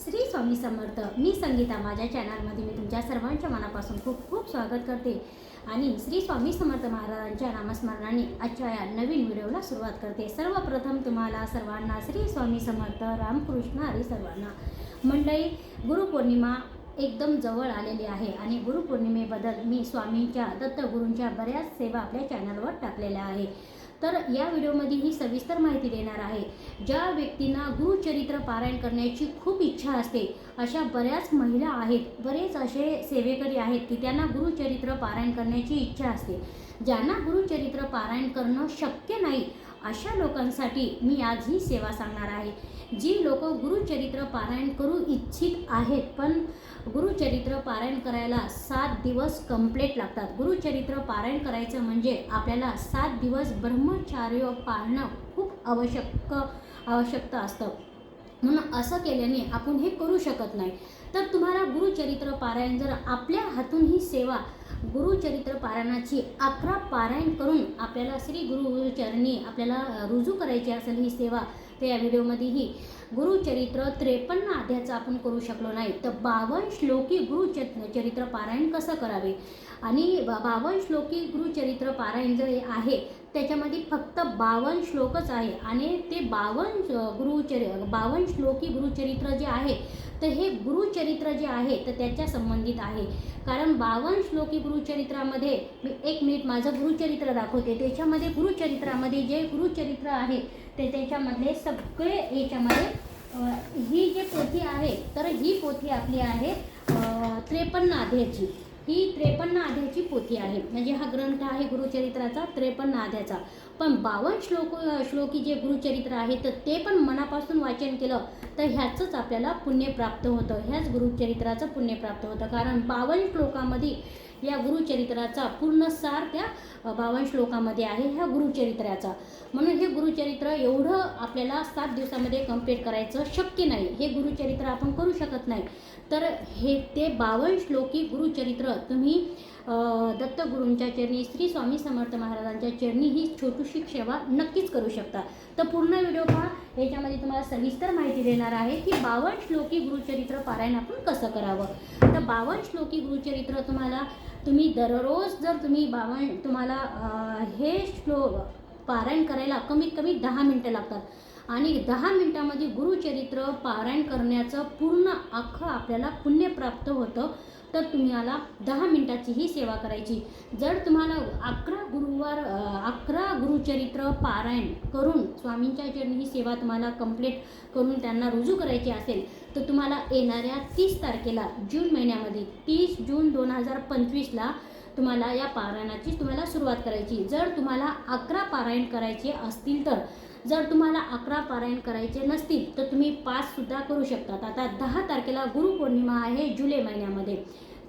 श्री स्वामी समर्थ मी संगीता माझ्या चॅनलमध्ये मी तुमच्या सर्वांच्या मनापासून खूप खूप स्वागत करते. आणि श्री स्वामी समर्थ महाराजांच्या नामस्मरणाने आजच्या या नवीन व्हिडिओला सुरुवात करते. सर्वप्रथम तुम्हाला सर्वांना श्री स्वामी समर्थ रामकृष्ण हरी सर्वांना. मंडळी गुरुपौर्णिमा एकदम जवळ आलेली आहे आणि गुरुपौर्णिमेबद्दल मी स्वामींच्या दत्तगुरूंच्या बऱ्याच सेवा आपल्या चॅनलवर टाकलेल्या आहे. तर या व्हिडिओमध्ये ही सविस्तर माहिती देणार आहे. ज्या व्यक्तींना गुरुचरित्र पारायण करण्याची खूप इच्छा असते अशा बऱ्याच महिला आहेत बरेच असे सेवेकरी आहेत की त्यांना गुरुचरित्र पारायण करण्याची इच्छा असते. ज्यांना गुरुचरित्र पारायण करणं शक्य नाही अशा लोकांसाठी मी आज ही सेवा सांगणार आहे. जी लोक गुरुचरित्र पारायण करू इच्छित आहेत पण गुरुचरित्र पारायण करायला सात दिवस कंप्लेट लागतात. गुरुचरित्र पारायण करायचं म्हणजे आपल्याला सात दिवस ब्रह्मचार्य पाळणं खूप आवश्यक आवश्यकता असतं. म्हणून असं केल्याने आपण हे करू शकत नाही. तर तुम्हाला गुरुचरित्र पारायण जर आपल्या हातून ही सेवा गुरुचरित्र पारायणाची अकरा पारायण करून आपल्याला श्री गुरुचरणी आपल्याला रुजू करायची असेल ही सेवा तर या व्हिडिओमध्येही गुरुचरित्र त्रेपन्न आध्याचं आपण करू शकलो नाही. तर बावन्न श्लोकी गुरुचरित्र चरित्र पारायण कसं करावे? आणि बावन्न श्लोकी गुरुचरित्र पारायण जे आहे त्याच्यामध्ये फक्त बावन्न श्लोकच आहे. आणि ते बावन्न गुरुचरि बावन्न श्लोकी गुरुचरित्र जे आहे तर हे गुरुचरित्र जे आहे तर त्याच्या संबंधित आहे. कारण बावन्न श्लोकी गुरुचरित्रामध्ये मी एक मिनिट माझं गुरुचरित्र दाखवते. त्याच्यामध्ये गुरुचरित्रामध्ये जे गुरुचरित्र आहे ते त्याच्यामधले सगळे याच्यामध्ये ही जी पोथी आहे तर ही पोथी आपली आहे त्रेपन्न आधेची ही त्रेपन्न आध्याची पोथी आहे. म्हणजे हा ग्रंथ आहे गुरुचरित्राचा त्रेपन्न आध्याचा पण बावन्न श्लोक श्लोकी जे गुरुचरित्र आहे तर ते पण मनापासून वाचन केलं तर ह्याचंच आपल्याला पुण्य प्राप्त होतं. ह्याच गुरुचरित्राचं पुण्य प्राप्त होतं. कारण बावन्न श्लोकामध्ये या गुरुचरित्राचा पूर्ण सार त्या बावन बावन्न श्लोकामध्ये आहे ह्या गुरुचरित्राचा. म्हणून हे गुरुचरित्र एवढं आपल्याला सात दिवसामध्ये कंप्लीट करायचं शक्य नाही. हे गुरुचरित्र आपण करू शकत नाही. तर हे ते बावन्न श्लोकी गुरुचरित्र. तुम्ही दत्तगुरूंच्या चरणी श्री स्वामी समर्थ महाराजांच्या चरणी ही छोटीशी सेवा नक्कीच करू शकता. तर पूर्ण व्हिडिओ पहा. याच्यामध्ये तुम्हाला सविस्तर माहिती देणार आहे की बावन्न श्लोकी गुरुचरित्र पारायण आपण कसं करावं. तर बावन्न श्लोकी गुरुचरित्र तुम्हाला तुम्ही दररोज जर तुम्ही बावन्न तुम्हाला हे श्लो पारायण करायला कमीत कमी दहा मिनटं लागतात. आणि दहा मिनटामध्ये गुरुचरित्र पारायण करण्याचं पूर्ण अख्खं आपल्याला पुण्य प्राप्त होतं. तर तुम्हाला दहा मिनटाची ही सेवा करायची. जर तुम्हाला अकरा गुरुवार अकरा गुरुचरित्र पारायण करून स्वामींच्या चरणी ही सेवा तुम्हाला कंप्लीट करून त्यांना रुजू करायची असेल तर तुम्हाला येणाऱ्या तीस तारखेला जून महिन्यामध्ये तीस जून दोन हजार पंचवीसला तुम्हाला या पारायणाची तुम्हाला सुरुवात करायची. जर तुम्हाला अकरा पारायण करायचे असतील तर जर तुम्हाला अकरा पारायण करायचे नसतील तर तुम्ही पाचसुद्धा करू शकतात. आता दहा तारखेला गुरुपौर्णिमा आहे जुलै महिन्यामध्ये.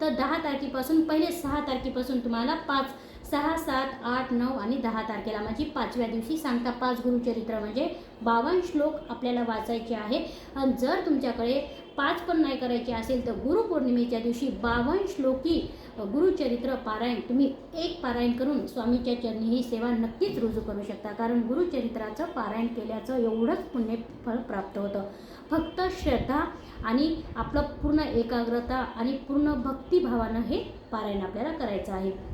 तर दहा तारखेपासून पहिले सहा तारखेपासून तुम्हाला पाच सहा सात आठ नऊ आणि दहा तारखेला माझी पाचव्या दिवशी सांगता पाच गुरुचरित्र म्हणजे बावन्न श्लोक आपल्याला वाचायचे आहे. आणि जर तुमच्याकडे पाच पण नाही करायचे असेल तर गुरुपौर्णिमेच्या दिवशी बावन्न श्लोकी गुरुचरित्र पारायण तुम्ही एक पारायण करून स्वामीच्या चरणी ही सेवा नक्कीच रुजू करू शकता. कारण गुरुचरित्राचं पारायण केल्याचं एवढंच पुण्य फळ प्राप्त होतं. फक्त श्रद्धा आणि आपलं पूर्ण एकाग्रता आणि पूर्ण भक्तिभावानं हे पारायण आपल्याला करायचं आहे.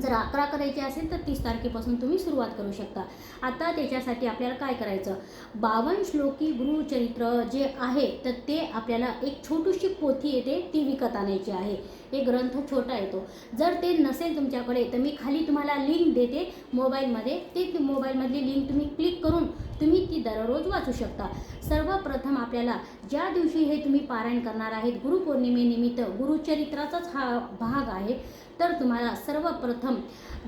जर अकरा करायचे असेल तर तीस तारखेपासून तुम्ही सुरुवात करू शकता. आता त्याच्यासाठी आपल्याला काय करायचं? बावन्न श्लोकी गुरुचरित्र जे आहे तर ते आपल्याला एक छोटीशी पोथी येते ती विकत आणायची आहे. हे ग्रंथ छोटा येतो. जर ते नसेल तुमच्याकडे तर मी खाली तुम्हाला लिंक देते मोबाईलमध्ये. ते ती मोबाईलमधली लिंक तुम्ही क्लिक करून तुम्ही ती दररोज वाचू शकता. सर्वप्रथम आपल्याला ज्या दिवशी हे तुम्ही पारायण करणार आहेत गुरुपौर्णिमेनिमित्त गुरुचरित्राचाच हा भाग आहे तर तुम्हाला सर्वप्रथम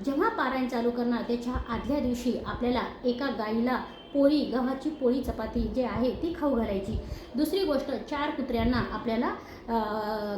जेव्हा पारायण चालू करणार त्याच्या आदल्या दिवशी आपल्याला एका गाईला पोळी गव्हाची पोळी चपाती जे आहे ती खाऊ घालायची. दुसरी गोष्ट चार कुत्र्यांना आपल्याला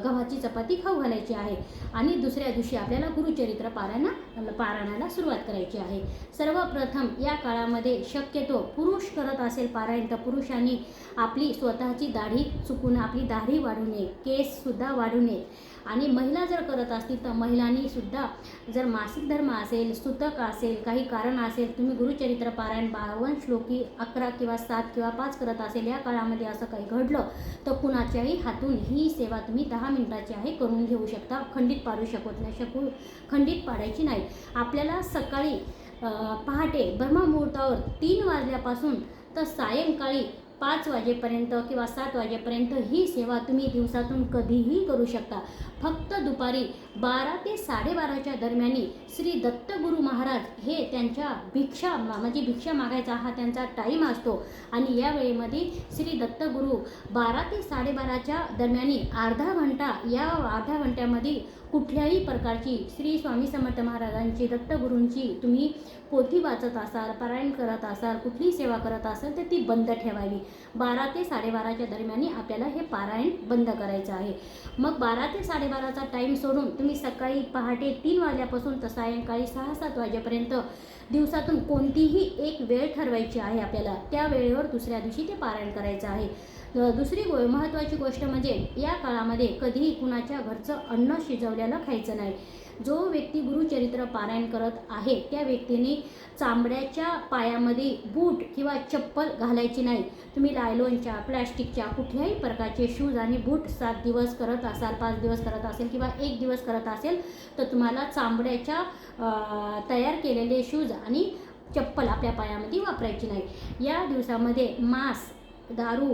गव्हाची चपाती खाऊ घालायची आहे. आणि दुसऱ्या दिवशी आपल्याला गुरुचरित्र पारायणा पारायणाला सुरुवात करायची आहे. सर्वप्रथम या काळामध्ये शक्यतो पुरुष करत असेल पारायण तर पुरुषांनी आपली स्वतःची दाढी चुकून आपली दाढी वाढू नये केससुद्धा वाढू नये. आणि महिला जर करत असतील तर महिलांनी सुद्धा जर मासिक धर्म असेल सुतक असेल काही कारण असेल तुम्ही गुरुचरित्र पारायण बावन श्लोक की अकरा किंवा सात किंवा पाच करत असेल या काळामध्ये असं काही घडलं तर कुणाच्याही हातून ही सेवा तुम्ही दहा मिनिटाची आहे करून घेऊ शकता. खंडित पाडू शकत नाही शकू खंडित पाडायची नाही. आपल्याला सकाळी पहाटे ब्रह्ममुहूर्तावर तीन वाजल्यापासून तर सायंकाळी पाच वाजेपर्यंत किंवा सात वाजेपर्यंत ही सेवा तुम्ही दिवसातून कधीही करू शकता. फक्त दुपारी बारा ते साडेबाराच्या दरम्यानी श्री दत्तगुरू महाराज हे त्यांच्या भिक्षा मा- म्हणजे भिक्षा मागायचा हा त्यांचा टाईम असतो. आणि या वेळेमध्ये श्री दत्तगुरू बारा ते साडेबाराच्या दरम्यानी अर्धा घंटा या अर्ध्या घंट्यामध्ये कुठल्याही प्रकारची श्री स्वामी समर्थ महाराजांची दत्तगुरूंची तुम्ही पोथी वाचत असाल पारायण करत असाल कुठली सेवा करत असाल तर ती बंद ठेवावी. बारा ते साडेबाराच्या दरम्यानी आपल्याला हे पारायण बंद करायचं आहे. मग बारा ते साडेबाराचा टाईम सोडून तुम्ही सकाळी पहाटे तीन वाजल्यापासून तर सायंकाळी सहा सात वाजेपर्यंत दिवसातून कोणतीही एक वेळ ठरवायची आहे आपल्याला. त्या वेळेवर दुसऱ्या दिवशी ते पारायण करायचं आहे. दुसरी गो महत्त्वाची गोष्ट म्हणजे या काळामध्ये कधीही कुणाच्या घरचं अन्न शिजवलेलं खायचं नाही. जो व्यक्ती गुरुचरित्र पारायण करत आहे त्या व्यक्तीने चांबड्याच्या पायामध्ये बूट किंवा चप्पल घालायची नाही. तुम्ही लायलॉनच्या प्लॅस्टिकच्या कुठल्याही प्रकारचे शूज आणि बूट सात दिवस करत असाल पाच दिवस करत असेल किंवा एक दिवस करत असेल तर तुम्हाला चांबड्याच्या तयार केलेले शूज आणि चप्पल आपल्या पायामध्ये वापरायची नाही. या दिवसामध्ये मांस दारू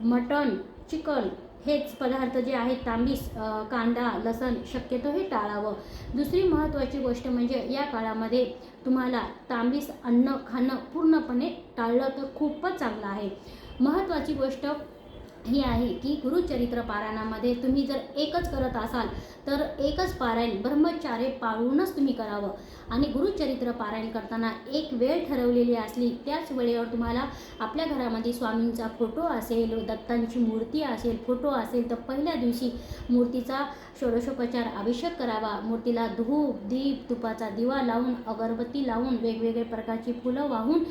मटण चिकन हेच पदार्थ जे आहेत तांबीस कांदा लसण शक्यतो हे टाळावं. दुसरी महत्त्वाची गोष्ट म्हणजे या काळामध्ये तुम्हाला तांबीस अन्न खाणं पूर्णपणे टाळलं तर खूपच चांगलं आहे. महत्त्वाची गोष्ट ही आहे की गुरुचरित्र पारायणामध्ये तुम्ही जर एकच करत असाल तर एकच पारायण ब्रह्मचार्य पाळूनच तुम्ही करावं. आणि गुरुचरित्र पारायण करताना एक वेळ ठरवलेली असली त्याच वेळेवर तुम्हाला आपल्या घरामध्ये स्वामींचा फोटो असेल दत्तांची मूर्ती असेल फोटो असेल तर पहिल्या दिवशी मूर्तीचा षोडशोपचार अभिषेक करावा. मूर्तीला धूप दीप तुपाचा दिवा लावून अगरबत्ती लावून वेगवेगळे प्रकारची फुलं वाहून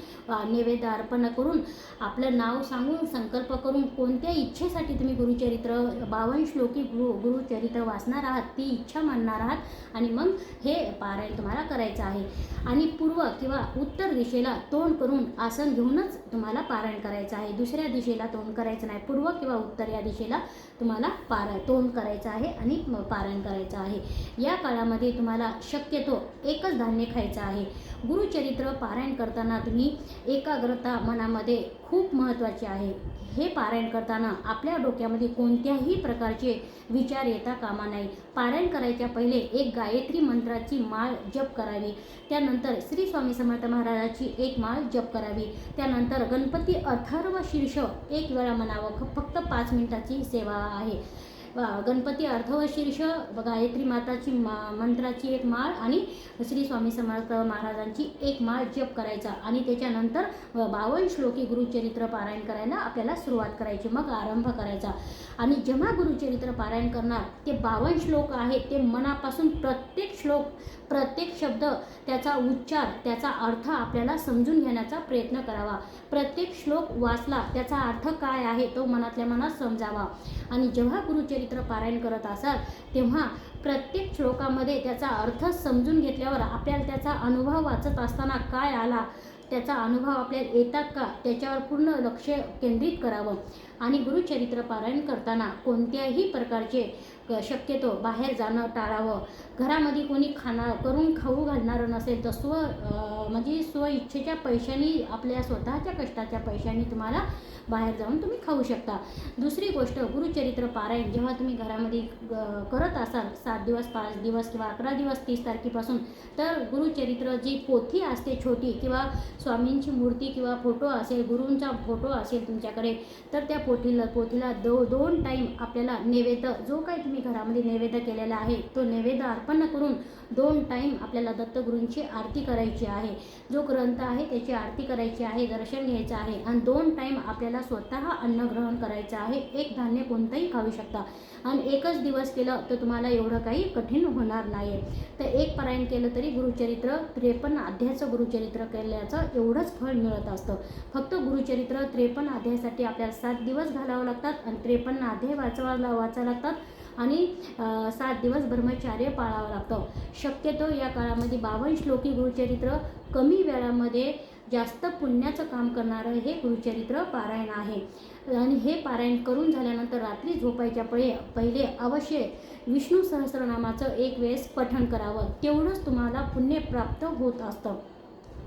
नैवेद्य अर्पण करून आपलं नाव सांगून संकल्प करून कोणत्याही इच्छेसाठी तुम्ही गुरुचरित्र बावन श्लोकी गुरु गुरुचरित्र वाचणार आहात ती इच्छा मानणार आहात आणि मग हे पारायण तुम्हाला करायचं आहे. आणि पूर्व किंवा उत्तर दिशेला तोंड करून आसन घेऊनच तुम्हाला पारायण करायचं आहे. दुसऱ्या दिशेला तोंड करायचं नाही. पूर्व किंवा उत्तर या दिशेला तुम्हाला पारा तोंड करायचं आहे आणि पारायण करायचं आहे. या काळामध्ये तुम्हाला शक्यतो एकच धान्य खायचं आहे. गुरुचरित्र पारायण करताना तुम्ही एकाग्रता मनामध्ये खूप महत्त्वाची आहे. हे पारायण करताना आपल्या डोक्यामध्ये कोणत्याही प्रकारचे विचार येता कामा नाही. पारायण करायच्या पहिले एक गायत्री मंत्राची माळ जप करावी. त्यानंतर श्री स्वामी समर्थ महाराजाची एक माळ जप करावी. त्यानंतर गणपती अथर्व शीर्ष एक वेळा म्हणावं. फक्त पाच मिनिटाची सेवा आहे. गणपती अर्थवशीर्ष गायत्री माताची मा मंत्राची एक माळ आणि श्री स्वामी समर्थ महाराजांची एक माळ जप करायचा. आणि त्याच्यानंतर बावन श्लोकी गुरुचरित्र पारायण करायला आपल्याला सुरुवात करायची मग आरंभ करायचा. आणि जेव्हा गुरुचरित्र पारायण करणार ते बावन श्लोक आहेत ते मनापासून प्रत्येक श्लोक प्रत्येक शब्द त्याचा उच्चार त्याचा अर्थ आपल्याला समजून घेण्याचा प्रयत्न करावा. प्रत्येक श्लोक वाचला त्याचा अर्थ काय आहे तो मनातल्या मनात समजावा. आणि जेव्हा गुरुचरित्र पारायण करत असाल तेव्हा प्रत्येक श्लोकामध्ये त्याचा अर्थ समजून घेतल्यावर आपल्याला त्याचा अनुभव वाचत असताना काय आला? त्याचा अनुभव आपल्याला येतात का? त्याच्यावर पूर्ण लक्ष केंद्रित करावं. आणि गुरुचरित्र पारायण करताना कोणत्याही प्रकारचे शक्यतो बाहेर जाणं टाळावं. घरामध्ये कोणी खाणार करून खाऊ घालणारं नसेल तर स्व म्हणजे स्व इच्छेच्या पैशानी आपल्या स्वतःच्या कष्टाच्या पैशानी तुम्हाला बाहेर जाऊन तुम्ही खाऊ शकता. दुसरी गोष्ट गुरुचरित्र पारायण जेव्हा तुम्ही घरामध्ये करत असाल सात दिवस पाच दिवस किंवा अकरा दिवस तीस तारखेपासून तर गुरुचरित्र जी पोथी असते छोटी किंवा स्वामींची मूर्ती किंवा फोटो असेल गुरूंचा फोटो असेल तुमच्याकडे तर त्या पोथीला पोथीला दो दोन टाईम आपल्याला नैवेद्य जो काही तुम्ही घरामध्ये नैवेद्य केलेला आहे तो नैवेद्य अर्पण करून दोन टाईम आपल्याला दत्तगुरूंची आरती करायची आहे. जो ग्रंथ आहे त्याची आरती करायची आहे दर्शन घ्यायचं आहे आणि दोन टाईम आपल्याला स्वतः अन्न ग्रहण करायचं आहे. एक धान्य कोणतंही खाऊ शकता. आणि एकच दिवस केलं तर तुम्हाला एवढं काही कठीण होणार नाही तर एक पारायण केलं तरी गुरुचरित्र त्रेपन्न अध्यायाचं गुरुचरित्र केल्याचं एवढंच फळ मिळत असतं. फक्त गुरुचरित्र त्रेपन्न अध्यायासाठी आपल्याला सात दिवस दिवस घालावं लागतात आणि त्रेपन्न आधे वाचवायला वाचावं लागतात आणि सात दिवस ब्रह्मचार्य पाळावं लागतं. शक्यतो या काळामध्ये बावन श्लोकी गुरुचरित्र कमी वेळामध्ये जास्त पुण्याचं काम करणारं हे गुरुचरित्र पारायण आहे. आणि हे पारायण करून झाल्यानंतर रात्री झोपायच्या पळे पहिले अवश्य विष्णू सहस्रनामाचं एक वेळेस पठण करावं. तेवढंच तुम्हाला पुण्य प्राप्त होत असतं.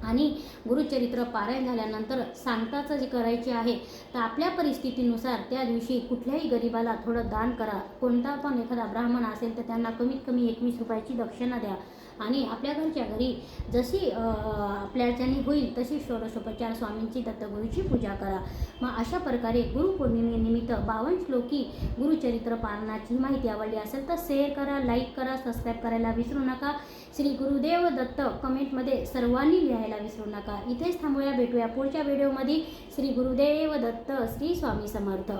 आणि गुरुचरित्र पारायण झाल्यानंतर सांगताचं जे करायचे आहे तर आपल्या परिस्थितीनुसार त्या दिवशी कुठल्याही गरिबाला थोडं दान करा. कोणता पण एखादा ब्राह्मण असेल तर त्यांना कमीत कमी एकवीस रुपयाची दक्षिणा द्या. आणि आपल्या घरच्या घरी जशी आपल्याच्याने होईल तशी षोडशोपचार स्वामींची दत्तगुरूची पूजा करा. मग अशा प्रकारे गुरुपौर्णिमेनिमित्त बावन्न श्लोकी गुरुचरित्र पालनाची माहिती आवडली असेल तर शेअर करा लाईक करा सबस्क्राईब करायला विसरू नका. श्री गुरुदेव दत्त कमेंटमध्ये सर्वांनी लिहायला विसरू नका. इथेच थांबूया भेटूया पुढच्या व्हिडिओमध्ये श्री गुरुदेव दत्त श्री स्वामी समर्थ.